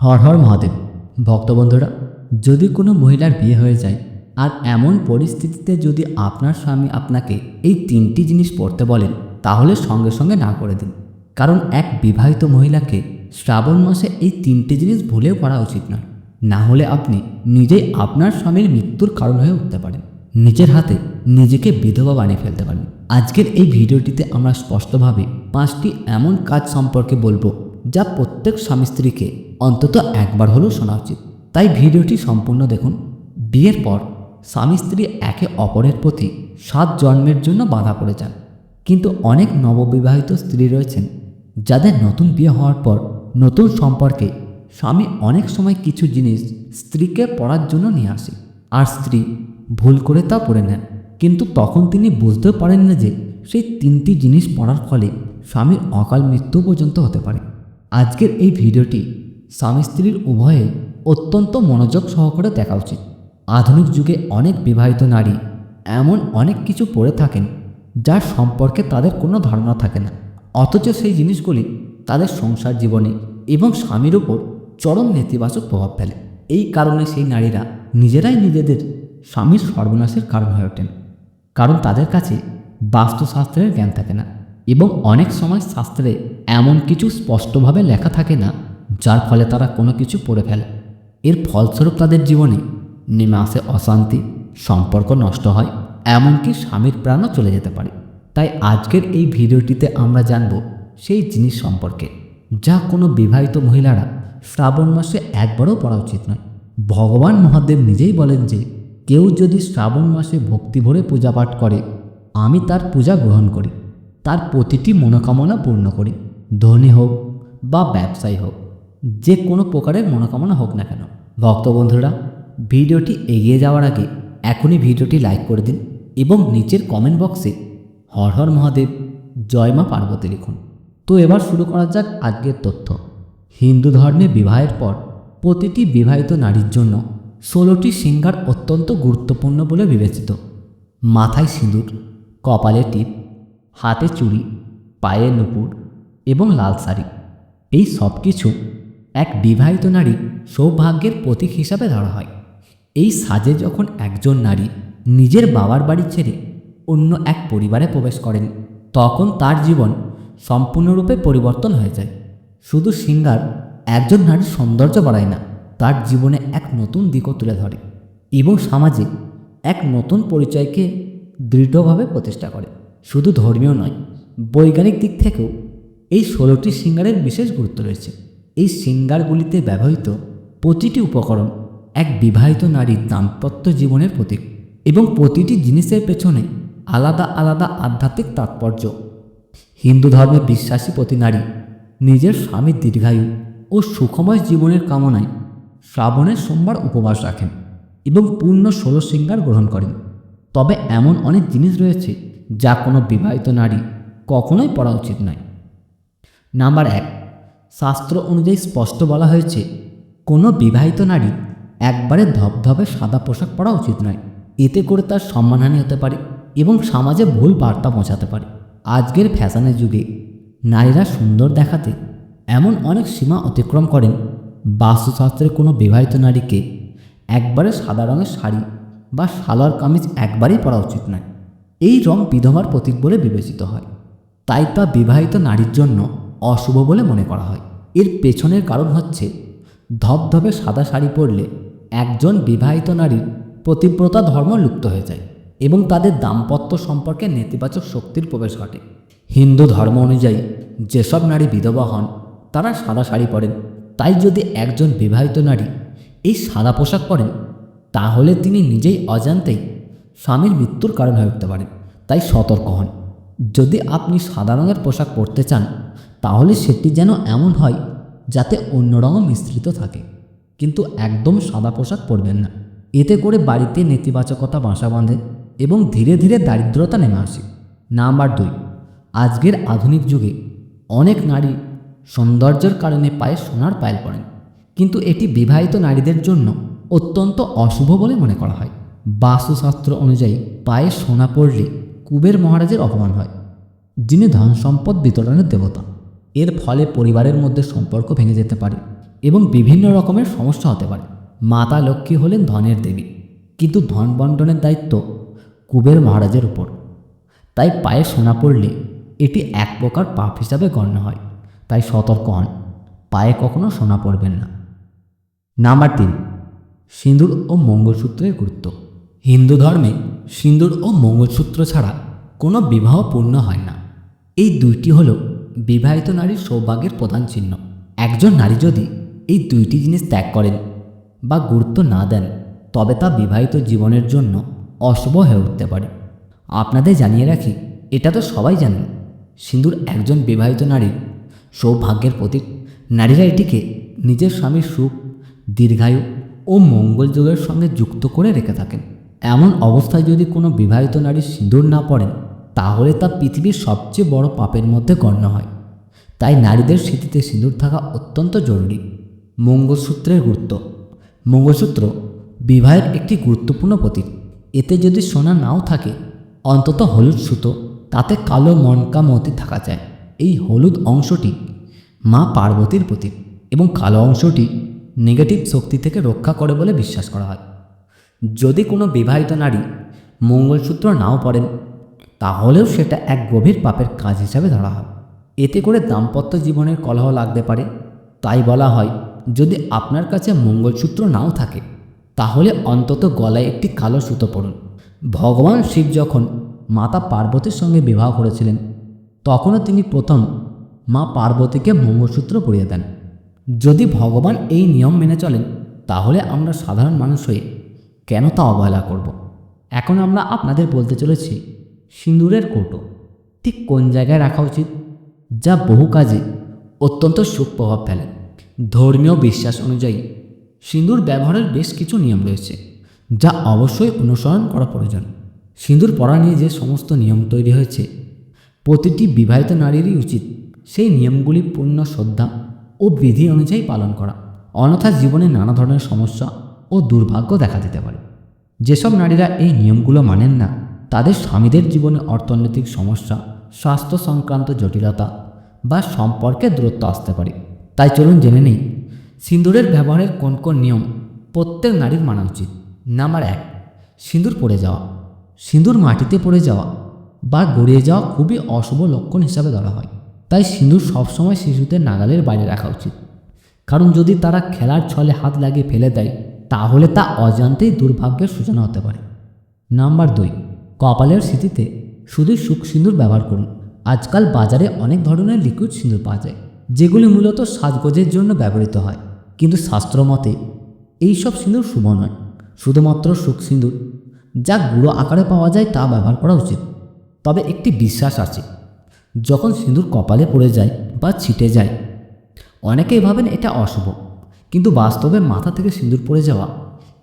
হর হর মহাদেব। ভক্তবন্ধুরা যদি কোনো মহিলার বিয়ে হয়ে যায়, আর এমন পরিস্থিতিতে যদি আপনার স্বামী আপনাকে এই তিনটি জিনিস পড়তে বলেন, তাহলে সঙ্গে সঙ্গে না করে দিন। কারণ এক বিবাহিত মহিলাকে শ্রাবণ মাসে এই তিনটি জিনিস ভুলেও পড়া উচিত নয়। না হলে আপনি নিজেই আপনার স্বামীর মৃত্যুর কারণ হয়ে উঠতে পারেন। নিজের হাতে নিজেকে বিধবা বানিয়ে ফেলতে পারেন। আজকের এই ভিডিওটিতে আমরা স্পষ্টভাবে পাঁচটি এমন কাজ সম্পর্কে বলব যা প্রত্যেক স্বামী স্ত্রীকে অন্তত একবার হলেও শোনা উচিত। তাই ভিডিওটি সম্পূর্ণ দেখুন। বিয়ের পর স্বামী স্ত্রী একে অপরের প্রতি সাত জন্মের জন্য বাধা পড়ে যান। কিন্তু অনেক নববিবাহিত স্ত্রী রয়েছেন যাদের নতুন বিয়ে হওয়ার পর নতুন সম্পর্কে স্বামী অনেক সময় কিছু জিনিস স্ত্রীকে পড়ার জন্য নিয়ে আসে আর স্ত্রী ভুল করে তা পড়ে নেন। কিন্তু তখন তিনি বুঝতেও পারেন না যে সেই তিনটি জিনিস পড়ার ফলে স্বামীর অকাল মৃত্যু পর্যন্ত হতে পারে। আজকের এই ভিডিওটি স্বামী স্ত্রীর উভয়ে অত্যন্ত মনোযোগ সহকারে দেখা উচিত। আধুনিক যুগে অনেক বিবাহিত নারী এমন অনেক কিছু পড়ে থাকেন যার সম্পর্কে তাদের কোনো ধারণা থাকে না। অথচ সেই জিনিসগুলি তাদের সংসার জীবনে এবং স্বামীর উপর চরম নেতিবাচক প্রভাব ফেলে। এই কারণে সেই নারীরা নিজেরাই নিজেদের স্বামীর সর্বনাশের কারণ হয়ে ওঠেন। কারণ তাদের কাছে বাস্তুশাস্ত্রের জ্ঞান থাকে না। এবং অনেক সময় শাস্ত্রে এমন কিছু স্পষ্টভাবে লেখা থাকে না, যার ফলে তারা কোনো কিছু পড়ে ফেলে। এর ফলস্বরূপ তাদের জীবনে নেমে আসে অশান্তি, সম্পর্ক নষ্ট হয়, এমনকি স্বামীর প্রাণও চলে যেতে পারে। তাই আজকের এই ভিডিওটিতে আমরা জানব সেই জিনিস সম্পর্কে, যা কোনো বিবাহিত মহিলারা শ্রাবণ মাসে একবারও পড়া উচিত নয়। ভগবান মহাদেব নিজেই বলেন যে, কেউ যদি শ্রাবণ মাসে ভক্তি ভরে পূজা পাঠ করে, আমি তার পূজা গ্রহণ করি। তার প্রতিটি মনোকামনা পূর্ণ করি। ধনী হোক বা ব্যবসায়ী হোক, যে কোনো প্রকারের মনোকামনা হোক না কেন। ভক্তবন্ধুরা ভিডিওটি এগিয়ে যাওয়ার আগে এখনই ভিডিওটি লাইক করে দিন এবং নিচের কমেন্ট বক্সে হর হর মহাদেব, জয় মা পার্বতী লিখুন। তো এবার শুরু করা যাক আজকের তথ্য। হিন্দু ধর্মে বিবাহের পর প্রতিটি বিবাহিত নারীর জন্য ষোলোটি সিঙ্গার অত্যন্ত গুরুত্বপূর্ণ বলে বিবেচিত। মাথায় সিঁদুর, কপালে টিপ হাতে চুড়ি পায়ে নুপুর এবং লাল শাড়ি। এই সব কিছু এক বিবাহিত নারীর সৌভাগ্যের প্রতীক হিসাবে ধরা হয়। এই সাজে যখন একজন নারী নিজের বাবার বাড়ি ছেড়ে অন্য এক পরিবারে প্রবেশ করেন, তখন তার জীবন সম্পূর্ণরূপে পরিবর্তন হয়ে যায়। শুধু সিঙ্গার একজন নারীর সৌন্দর্য বাড়ায় না, তার জীবনে এক নতুন দিকও তুলে ধরে এবং সমাজে এক নতুন পরিচয়কে দৃঢ়ভাবে প্রতিষ্ঠা করে। শুধু ধর্মীয় নয়, বৈজ্ঞানিক দিক থেকেও এই ষোলোটি সিঙ্গারের বিশেষ গুরুত্ব রয়েছে। এই সিঙ্গারগুলিতে ব্যবহৃত প্রতিটি উপকরণ এক বিবাহিত নারীর দাম্পত্য জীবনের প্রতীক এবং প্রতিটি জিনিসের পেছনে আলাদা আলাদা আধ্যাত্মিক তাৎপর্য। হিন্দু ধর্মে বিশ্বাসী প্রতি নারী নিজের স্বামীর দীর্ঘায়ু ও সুখময় জীবনের কামনায় শ্রাবণের সোমবার উপবাস রাখেন এবং পূর্ণ ষোলো সিঙ্গার গ্রহণ করেন। তবে এমন অনেক জিনিস রয়েছে যা কোনো বিবাহিত নারী কখনোই পড়া উচিত নয়। নাম্বার এক, শাস্ত্র অনুযায়ী স্পষ্ট বলা হয়েছে, কোনো বিবাহিত নারী একবারে ধবধবে সাদা পোশাক পরা উচিত নয়। এতে করে তার সম্মানহানি হতে পারে এবং সমাজে ভুল বার্তা পৌঁছাতে পারে। আজকের ফ্যাশনের যুগে নারীরা সুন্দর দেখাতে এমন অনেক সীমা অতিক্রম করেন বাস্তুশাস্ত্রের কোনো বিবাহিত নারীকে একবারে সাদা রঙের শাড়ি বা সালোয়ার কামিজ একবারেই পরা উচিত নয়। এই রং বিধবার প্রতীক বলে বিবেচিত হয়। তাই তা বিবাহিত নারীর জন্য অশুভ বলে মনে করা হয়। এর পেছনের কারণ হচ্ছে, ধবধবে সাদা শাড়ি পরলে একজন বিবাহিত নারীর প্রতিব্রতা ধর্ম লুপ্ত হয়ে যায় এবং তাদের দাম্পত্য সম্পর্কে নেতিবাচক শক্তির প্রবেশ ঘটে। হিন্দু ধর্ম অনুযায়ী, যেসব নারী বিধবা হন, তারা সাদা শাড়ি পরেন। তাই যদি একজন বিবাহিত নারী এই সাদা পোশাক পরেন, তাহলে তিনি নিজেই অজান্তেই স্বামীর মৃত্যুর কারণ হয়ে উঠতে পারে, তাই সতর্ক হন। যদি আপনি সাদা রঙের পোশাক পরতে চান, তাহলে সেটি যেন এমন হয় যাতে অন্য রঙও মিশ্রিত থাকে। কিন্তু একদম সাদা পোশাক পরবেন না। এতে করে বাড়িতে নেতিবাচকতা বাসা বাঁধে এবং ধীরে ধীরে দারিদ্রতা নেমে আসে। নাম্বার দুই, আজকের আধুনিক যুগে অনেক নারী সৌন্দর্যের কারণে পায়ে সোনার পায়েল পরেন। কিন্তু এটি বিবাহিত নারীদের জন্য অত্যন্ত অশুভ বলে মনে করা হয়। বাস্তুশাস্ত্র অনুযায়ী পায়ে সোনা পড়লে কুবের মহারাজের অপমান হয়, যিনি ধন সম্পদ বিতরণের দেবতা। এর ফলে পরিবারের মধ্যে সম্পর্ক ভেঙে যেতে পারে এবং বিভিন্ন রকমের সমস্যা হতে পারে। মাতা লক্ষ্মী হলেন ধনের দেবী, কিন্তু ধন বন্টনের দায়িত্ব কুবের মহারাজের উপর। তাই পায়ে সোনা পড়লে এটি এক প্রকার পাপ হিসাবে গণ্য হয়। তাই সতর্ক হন, পায়ে কখনো সোনা পড়বেন না। নাম্বার তিন, সিঁদুর ও মঙ্গলসূত্রের গুরুত্ব। হিন্দু ধর্মে সিঁদুর ও মঙ্গলসূত্র ছাড়া কোনো বিবাহ পূর্ণ হয় না। এই দুইটি হল বিবাহিত নারীর সৌভাগ্যের প্রধান চিহ্ন। একজন নারী যদি এই দুইটি জিনিস ত্যাগ করেন বা গুরুত্ব না দেন, তবে তা বিবাহিত জীবনের জন্য অশুভ হয়ে উঠতে পারে। আপনাদের জানিয়ে রাখি, এটা তো সবাই জানেন সিঁদুর একজন বিবাহিত নারীর সৌভাগ্যের প্রতীক। নারীরা এটিকে নিজের স্বামীর সুখ, দীর্ঘায়ু ও মঙ্গল যোগের সঙ্গে যুক্ত করে রেখে থাকেন। এমন অবস্থায় যদি কোনো বিবাহিত নারী সিঁদুর না পড়েন তাহলে তা পৃথিবীর সবচেয়ে বড় পাপের মধ্যে গণ্য হয়। তাই নারীদের স্মৃতিতে সিঁদুর থাকা অত্যন্ত জরুরি। মঙ্গলসূত্রের গুরুত্ব। মঙ্গলসূত্র, বিবাহের একটি গুরুত্বপূর্ণ প্রতীক এতে যদি সোনা নাও থাকে, অন্তত হলুদ সুতো, তাতে কালো মনকা মতি থাকা যায়। এই হলুদ অংশটি মা পার্বতীর প্রতীক এবং কালো অংশটি নেগেটিভ শক্তি থেকে রক্ষা করে বলে বিশ্বাস করা হয়। যদি কোনো বিবাহিত নারী মঙ্গলসূত্র নাও পড়েন, তাহলেও সেটা এক গভীর পাপের কাজ হিসাবে ধরা হয়। এতে করে দাম্পত্য জীবনের কলহ লাগতে পারে। তাই বলা হয়, যদি আপনার কাছে মঙ্গলসূত্র নাও থাকে, তাহলে অন্তত গলায় একটি কালো সুতো পড়ুন ভগবান শিব যখন মাতা পার্বতীর সঙ্গে বিবাহ করেছিলেন, তখনও তিনি প্রথম মা পার্বতীকে মঙ্গলসূত্র পরিয়ে দেন। যদি ভগবান এই নিয়ম মেনে চলেন, তাহলে আমরা সাধারণ মানুষ হয়ে কেন তা অবহেলা করব। এখন আমরা আপনাদের বলতে চলেছি সিঁদুরের কৌটো ঠিক কোন জায়গায় রাখা উচিত? যা বহু কাজে অত্যন্ত সুপ্রভাব ফেলে। ধর্মীয় বিশ্বাস অনুযায়ী সিঁদুর ব্যবহারের বেশ কিছু নিয়ম রয়েছে, যা অবশ্যই অনুসরণ করা প্রয়োজন। সিঁদুর পরা নিয়ে যে সমস্ত নিয়ম তৈরি হয়েছে, প্রতিটি বিবাহিত নারীরই উচিত সেই নিয়মগুলি পূর্ণ শ্রদ্ধা ও বিধি অনুযায়ী পালন করা। অন্যথা জীবনে নানা ধরনের সমস্যা ও দুর্ভাগ্য দেখা দিতে পারে। যেসব নারীরা এই নিয়মগুলো মানেন না, তাদের স্বামীদের জীবনে অর্থনৈতিক সমস্যা, স্বাস্থ্য সংক্রান্ত জটিলতা বা সম্পর্কে দূরত্ব আসতে পারে। তাই চলুন জেনে নিই সিঁদুরের ব্যবহারের কোন কোন নিয়ম প্রত্যেক নারীর মানা উচিত। নাম্বার এক, সিঁদুর পড়ে যাওয়া। সিঁদুর মাটিতে পড়ে যাওয়া বা গড়িয়ে যাওয়া খুবই অশুভ লক্ষণ হিসাবে ধরা হয়। তাই সিঁদুর সবসময় শিশুদের নাগালের বাইরে রাখা উচিত। কারণ যদি তারা খেলার ছলে হাত লাগিয়ে ফেলে দেয় তাহলে তা অজান্তেই দুর্ভাগ্যের সূচনা হতে পারে। নাম্বার দুই, কপালের স্মৃতিতে শুধু সুখ সিঁদুর ব্যবহার করুন। আজকাল বাজারে অনেক ধরনের লিকুইড সিঁদুর পাওয়া যায়, যেগুলি মূলত সাজগোজের জন্য ব্যবহৃত হয়। কিন্তু শাস্ত্র মতে, এইসব সিঁদুর শুভ নয়। শুধুমাত্র সুখ সিঁদুর যা গুঁড়ো আকারে পাওয়া যায় তা ব্যবহার করা উচিত। তবে একটি বিশ্বাস আছে, যখন সিঁদুর কপালে পড়ে যায় বা ছিটে যায়, অনেকেই ভাবেন এটা অশুভ। কিন্তু বাস্তবে মাথা থেকে সিঁদুর পড়ে যাওয়া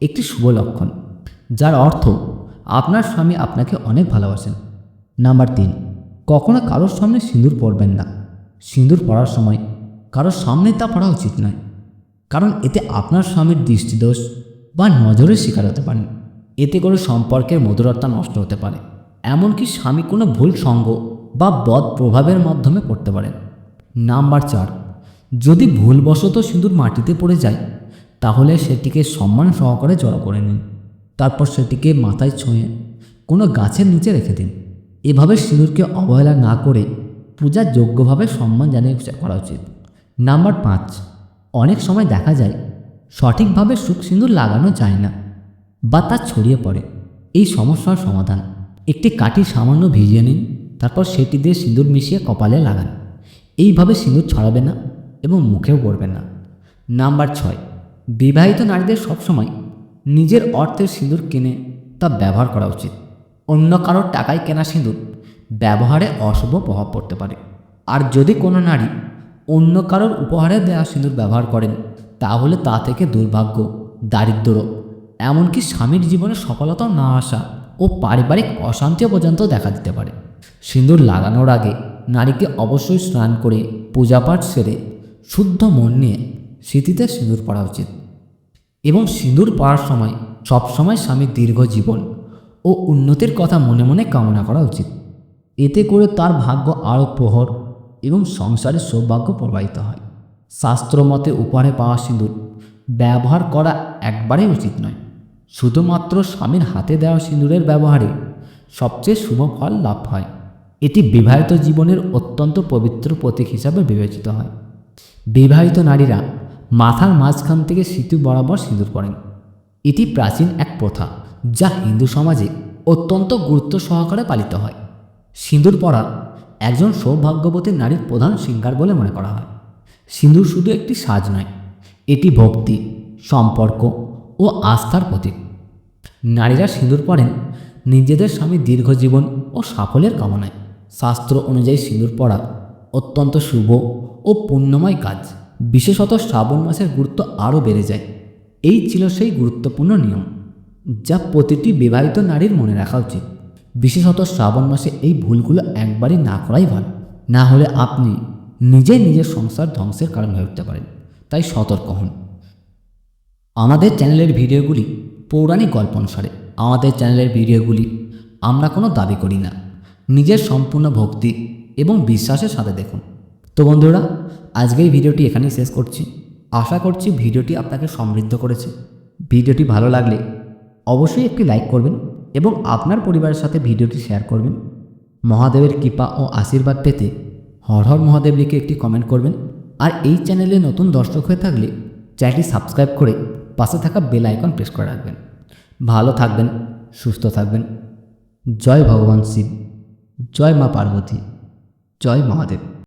একটি শুভ লক্ষণ, যার অর্থ আপনার স্বামী আপনাকে অনেক ভালোবাসেন। নাম্বার তিন, কখনো কারোর সামনে সিঁদুর পরবেন না। সিঁদুর পড়ার সময় কারোর সামনে তা পড়া উচিত নয়, কারণ এতে আপনার স্বামীর দৃষ্টিদোষ বা নজরের শিকার হতে পারেন। এতে করে সম্পর্কের মধুরতা নষ্ট হতে পারে, এমনকি স্বামী কোনো ভুল সঙ্গ বা বদ প্রভাবের মাধ্যমে পড়তে পারেন। নাম্বার চার যদি ভুলবশত সিঁদুর মাটিতে পড়ে যায়, তাহলে সেটিকে সম্মান সহকারে জড়ো করে নিন। তারপর সেটিকে মাথায় ছুঁয়ে কোনো গাছের নিচে রেখে দিন। এভাবে সিঁদুরকে অবহেলা না করে পূজার যোগ্যভাবে সম্মান জানিয়ে করা উচিত। নাম্বার পাঁচ, অনেক সময় দেখা যায় সঠিকভাবে সুখ সিঁদুর লাগানো যায় না বা তা ছড়িয়ে পড়ে। এই সমস্যার সমাধান। একটি কাঠি সামান্য ভিজিয়ে নিন, তারপর সেটি দিয়ে সিঁদুর মিশিয়ে কপালে লাগান। এইভাবে সিঁদুর ছড়াবে না। এবং মুখেও পড়বে না। নাম্বার ছয়, বিবাহিত নারীদের সবসময় নিজের অর্থের সিঁদুর কিনে তা ব্যবহার করা উচিত। অন্য কারোর টাকায় কেনা সিঁদুর ব্যবহারে অশুভ প্রভাব পড়তে পারে। আর যদি কোনো নারী অন্য কারোর উপহারে দেওয়া সিঁদুর ব্যবহার করেন, তাহলে তা থেকে দুর্ভাগ্য দারিদ্র এমনকি স্বামীর জীবনে সফলতা না আসা ও পারিবারিক অশান্তিও পর্যন্ত দেখা দিতে পারে। সিঁদুর লাগানোর আগে নারীকে অবশ্যই স্নান করে, পূজাপাঠ সেরে শুদ্ধ মন নিয়ে স্মৃতিতে সিঁদুর পরা উচিত। এবং সিঁদুর পরার সময় সবসময় স্বামীর দীর্ঘ জীবন ও উন্নতির কথা মনে মনে কামনা করা উচিত। এতে করে তার ভাগ্য আরও প্রহর এবং সংসারের সৌভাগ্য প্রবাহিত হয়। শাস্ত্রমতে উপহারে পাওয়া সিঁদুর ব্যবহার করা একবারেই উচিত নয়। শুধুমাত্র স্বামীর হাতে দেওয়া সিঁদুরের ব্যবহারে সবচেয়ে শুভ ফল লাভ হয়। এটি বিবাহিত জীবনের অত্যন্ত পবিত্র প্রতীক হিসাবে বিবেচিত হয়। বিবাহিত নারীরা মাথার মাঝখান থেকে সিঁথু বরাবর সিঁদুর পরেন। এটি প্রাচীন এক প্রথা যা হিন্দু সমাজে অত্যন্ত গুরুত্ব সহকারে পালিত হয়। সিঁদুর পরা একজন সৌভাগ্যবতী নারীর প্রধান শৃঙ্গার বলে মনে করা হয়। সিঁদুর শুধু একটি সাজ নয়, এটি ভক্তি, সম্পর্ক ও আস্থার প্রতীক। নারীরা সিঁদুর পরেন নিজেদের স্বামী দীর্ঘজীবন ও সাফল্যের কামনায়। শাস্ত্র অনুযায়ী সিঁদুর পরা অত্যন্ত শুভ ও পুণ্যময় কাজ। বিশেষত শ্রাবণ মাসের গুরুত্ব আরও বেড়ে যায়। এই ছিল সেই গুরুত্বপূর্ণ নিয়ম, যা প্রতিটি বিবাহিত নারীর মনে রাখা উচিত। বিশেষত শ্রাবণ মাসে এই ভুলগুলো একবারই না করাই ভালো। না হলে আপনি নিজে নিজের সংসার ধ্বংসের কারণ হয়ে উঠতে পারেন। তাই সতর্ক হন। আমাদের চ্যানেলের ভিডিওগুলি পৌরাণিক গল্প অনুসারে। আমাদের চ্যানেলের ভিডিওগুলি আমরা কোনো দাবি করি না। নিজের সম্পূর্ণ ভক্তি এবং বিশ্বাসের সাথে দেখুন। তো বন্ধুরা, আজকে এই ভিডিওটি এখানেই শেষ করছি। আশা করছি ভিডিওটি আপনাকে সমৃদ্ধ করেছে। ভিডিওটি ভালো লাগলে অবশ্যই একটি লাইক করবেন এবং আপনার পরিবারের সাথে ভিডিওটি শেয়ার করবেন। মহাদেবের কৃপা ও আশীর্বাদ পেতে হর হর মহাদেব লিখে একটি কমেন্ট করবেন। আর এই চ্যানেলে নতুন দর্শক হয়ে থাকলে চ্যানেলটি সাবস্ক্রাইব করে পাশে থাকা বেল আইকন প্রেস করে রাখবেন। ভালো থাকবেন, সুস্থ থাকবেন। জয় ভগবান শিব, জয় মা পার্বতী। জয় মহাদেব।